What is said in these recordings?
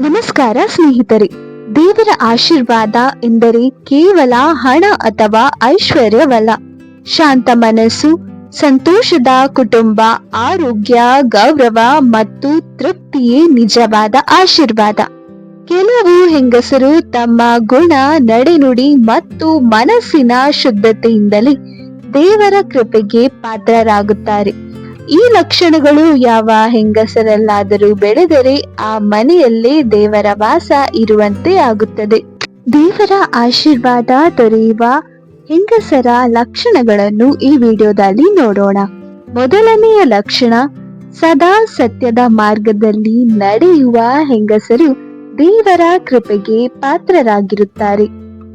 ನಮಸ್ಕಾರ ಸ್ನೇಹಿತರೆ. ದೇವರ ಆಶೀರ್ವಾದ ಎಂದರೆ ಕೇವಲ ಹಣ ಅಥವಾ ಐಶ್ವರ್ಯವಲ್ಲ. ಶಾಂತ ಮನಸ್ಸು, ಸಂತೋಷದ ಕುಟುಂಬ, ಆರೋಗ್ಯ, ಗೌರವ ಮತ್ತು ತೃಪ್ತಿಯೇ ನಿಜವಾದ ಆಶೀರ್ವಾದ. ಕೆಲವು ಹೆಂಗಸರು ತಮ್ಮ ಗುಣ, ನಡೆನುಡಿ ಮತ್ತು ಮನಸ್ಸಿನ ಶುದ್ಧತೆಯಿಂದಲೇ ದೇವರ ಕೃಪೆಗೆ ಪಾತ್ರರಾಗುತ್ತಾರೆ. ಈ ಲಕ್ಷಣಗಳು ಯಾವ ಹೆಂಗಸರಲ್ಲಾದರೂ ಬೆಳೆದರೆ ಆ ಮನೆಯಲ್ಲೇ ದೇವರ ವಾಸ ಇರುವಂತೆ ಆಗುತ್ತದೆ. ದೇವರ ಆಶೀರ್ವಾದ ದೊರೆಯುವ ಹೆಂಗಸರ ಲಕ್ಷಣಗಳನ್ನು ಈ ವಿಡಿಯೋದಲ್ಲಿ ನೋಡೋಣ. ಮೊದಲನೆಯ ಲಕ್ಷಣ, ಸದಾ ಸತ್ಯದ ಮಾರ್ಗದಲ್ಲಿ ನಡೆಯುವ ಹೆಂಗಸರು ದೇವರ ಕೃಪೆಗೆ ಪಾತ್ರರಾಗಿರುತ್ತಾರೆ.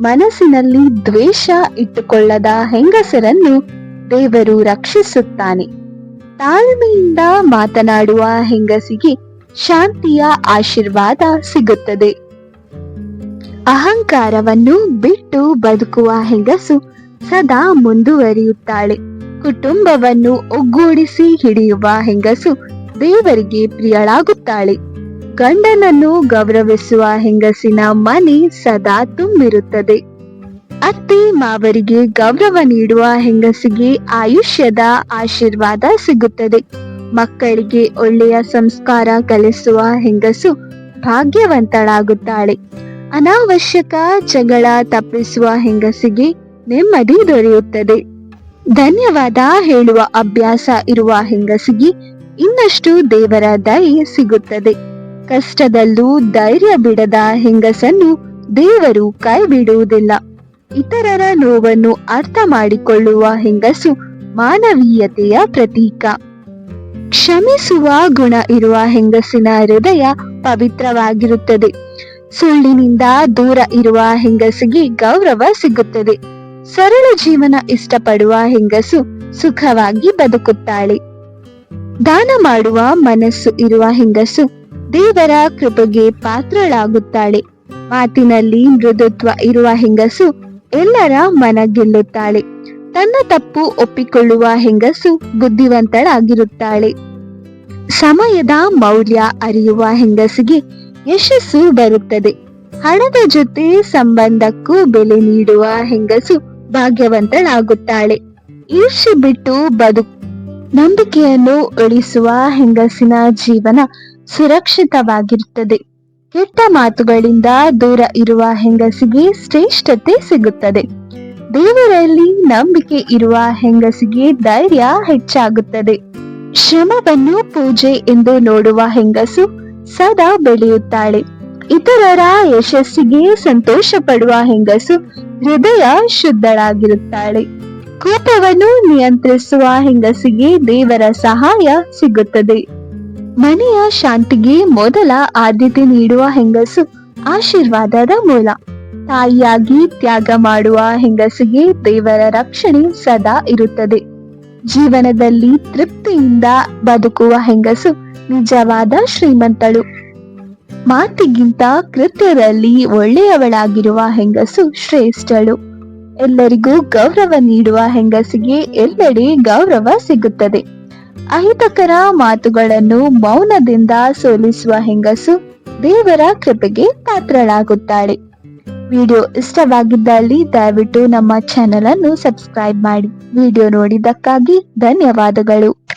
ಮನಸ್ಸಿನಲ್ಲಿ ದ್ವೇಷ ಇಟ್ಟುಕೊಳ್ಳದ ಹೆಂಗಸರನ್ನು ದೇವರು ರಕ್ಷಿಸುತ್ತಾನೆ. ತಾಳ್ಮೆಯಿಂದ ಮಾತನಾಡುವ ಹೆಂಗಸಿಗೆ ಶಾಂತಿಯ ಆಶೀರ್ವಾದ ಸಿಗುತ್ತದೆ. ಅಹಂಕಾರವನ್ನು ಬಿಟ್ಟು ಬದುಕುವ ಹೆಂಗಸು ಸದಾ ಮುಂದುವರಿಯುತ್ತಾಳೆ. ಕುಟುಂಬವನ್ನು ಒಗ್ಗೂಡಿಸಿ ಹಿಡಿಯುವ ಹೆಂಗಸು ದೇವರಿಗೆ ಪ್ರಿಯಳಾಗುತ್ತಾಳೆ. ಗಂಡನನ್ನು ಗೌರವಿಸುವ ಹೆಂಗಸಿನ ಮನೆ ಸದಾ ತುಂಬಿರುತ್ತದೆ. ಅತ್ತೆ ಮಾವರಿಗೆ ಗೌರವ ನೀಡುವ ಹೆಂಗಸಿಗೆ ಆಯುಷ್ಯದ ಆಶೀರ್ವಾದ ಸಿಗುತ್ತದೆ. ಮಕ್ಕಳಿಗೆ ಒಳ್ಳೆಯ ಸಂಸ್ಕಾರ ಕಲಿಸುವ ಹೆಂಗಸು ಭಾಗ್ಯವಂತಳಾಗುತ್ತಾಳೆ. ಅನಾವಶ್ಯಕ ಜಗಳ ತಪ್ಪಿಸುವ ಹೆಂಗಸಿಗೆ ನೆಮ್ಮದಿ ದೊರೆಯುತ್ತದೆ. ಧನ್ಯವಾದ ಹೇಳುವ ಅಭ್ಯಾಸ ಇರುವ ಹೆಂಗಸಿಗೆ ಇನ್ನಷ್ಟು ದೇವರ ದಯೆ ಸಿಗುತ್ತದೆ. ಕಷ್ಟದಲ್ಲೂ ಧೈರ್ಯ ಬಿಡದ ಹೆಂಗಸನ್ನು ದೇವರು ಕೈ ಬಿಡುವುದಿಲ್ಲ ಇತರರ ನೋವನ್ನು ಅರ್ಥ ಮಾಡಿಕೊಳ್ಳುವ ಹೆಂಗಸು ಮಾನವೀಯತೆಯ ಪ್ರತೀಕ. ಕ್ಷಮಿಸುವ ಗುಣ ಇರುವ ಹೆಂಗಸಿನ ಹೃದಯ ಪವಿತ್ರವಾಗಿರುತ್ತದೆ. ಸುಳ್ಳಿನಿಂದ ದೂರ ಇರುವ ಹೆಂಗಸಿಗೆ ಗೌರವ ಸಿಗುತ್ತದೆ. ಸರಳ ಜೀವನ ಇಷ್ಟಪಡುವ ಹೆಂಗಸು ಸುಖವಾಗಿ ಬದುಕುತ್ತಾಳೆ. ದಾನ ಮಾಡುವ ಮನಸ್ಸು ಇರುವ ಹೆಂಗಸು ದೇವರ ಕೃಪೆಗೆ ಪಾತ್ರಳಾಗುತ್ತಾಳೆ. ಮಾತಿನಲ್ಲಿ ಮೃದುತ್ವ ಇರುವ ಹೆಂಗಸು ಎಲ್ಲರ ಮನ ಗೆಲ್ಲುತ್ತಾಳೆ. ತನ್ನ ತಪ್ಪು ಒಪ್ಪಿಕೊಳ್ಳುವ ಹೆಂಗಸು ಬುದ್ಧಿವಂತಳಾಗಿರುತ್ತಾಳೆ. ಸಮಯದ ಮೌಲ್ಯ ಅರಿಯುವ ಹೆಂಗಸಿಗೆ ಯಶಸ್ಸು ಬರುತ್ತದೆ. ಹಣದ ಜೊತೆ ಸಂಬಂಧಕ್ಕೂ ಬೆಲೆ ನೀಡುವ ಹೆಂಗಸು ಭಾಗ್ಯವಂತಳಾಗುತ್ತಾಳೆ. ಈರ್ಷೆ ಬಿಟ್ಟು ಬದು ನಂಬಿಕೆಯನ್ನು ಉಳಿಸುವ ಹೆಂಗಸಿನ ಜೀವನ ಸುರಕ್ಷಿತವಾಗಿರುತ್ತದೆ. ಕೆಟ್ಟ ಮಾತುಗಳಿಂದ ದೂರ ಇರುವ ಹೆಂಗಸಿಗೆ ಶ್ರೇಷ್ಠತೆ ಸಿಗುತ್ತದೆ. ದೇವರಲ್ಲಿ ನಂಬಿಕೆ ಇರುವ ಹೆಂಗಸಿಗೆ ಧೈರ್ಯ ಹೆಚ್ಚಾಗುತ್ತದೆ. ಶ್ರಮವನ್ನು ಪೂಜೆ ಎಂದು ನೋಡುವ ಹೆಂಗಸು ಸದಾ ಬೆಳೆಯುತ್ತಾಳೆ. ಇತರರ ಯಶಸ್ಸಿಗೆ ಸಂತೋಷ ಪಡುವ ಹೆಂಗಸು ಹೃದಯ ಶುದ್ಧಳಾಗಿರುತ್ತಾಳೆ. ಕೋಪವನ್ನು ನಿಯಂತ್ರಿಸುವ ಹೆಂಗಸಿಗೆ ದೇವರ ಸಹಾಯ ಸಿಗುತ್ತದೆ. ಮನೆಯ ಶಾಂತಿಗೆ ಮೊದಲ ಆದ್ಯತೆ ನೀಡುವ ಹೆಂಗಸು ಆಶೀರ್ವಾದದ ಮೂಲ. ತಾಯಿಯಾಗಿ ತ್ಯಾಗ ಮಾಡುವ ಹೆಂಗಸಿಗೆ ದೇವರ ರಕ್ಷಣೆ ಸದಾ ಇರುತ್ತದೆ. ಜೀವನದಲ್ಲಿ ತೃಪ್ತಿಯಿಂದ ಬದುಕುವ ಹೆಂಗಸು ನಿಜವಾದ ಶ್ರೀಮಂತಳು. ಮಾತಿಗಿಂತ ಕೃತ್ಯದಲ್ಲಿ ಒಳ್ಳೆಯವಳಾಗಿರುವ ಹೆಂಗಸು ಶ್ರೇಷ್ಠಳು. ಎಲ್ಲರಿಗೂ ಗೌರವ ನೀಡುವ ಹೆಂಗಸಿಗೆ ಎಲ್ಲೆಡೆ ಗೌರವ ಸಿಗುತ್ತದೆ. ಅಹಿತಕರ ಮಾತುಗಳನ್ನು ಮೌನದಿಂದ ಸೋಲಿಸುವ ಹೆಂಗಸು ದೇವರ ಕೃಪೆಗೆ ಪಾತ್ರಳಾಗುತ್ತಾಳೆ. ವಿಡಿಯೋ ಇಷ್ಟವಾಗಿದ್ದಲ್ಲಿ ದಯವಿಟ್ಟು ನಮ್ಮ ಚಾನೆಲ್ ಅನ್ನು ಸಬ್ಸ್ಕ್ರೈಬ್ ಮಾಡಿ. ವಿಡಿಯೋ ನೋಡಿದ್ದಕ್ಕಾಗಿ ಧನ್ಯವಾದಗಳು.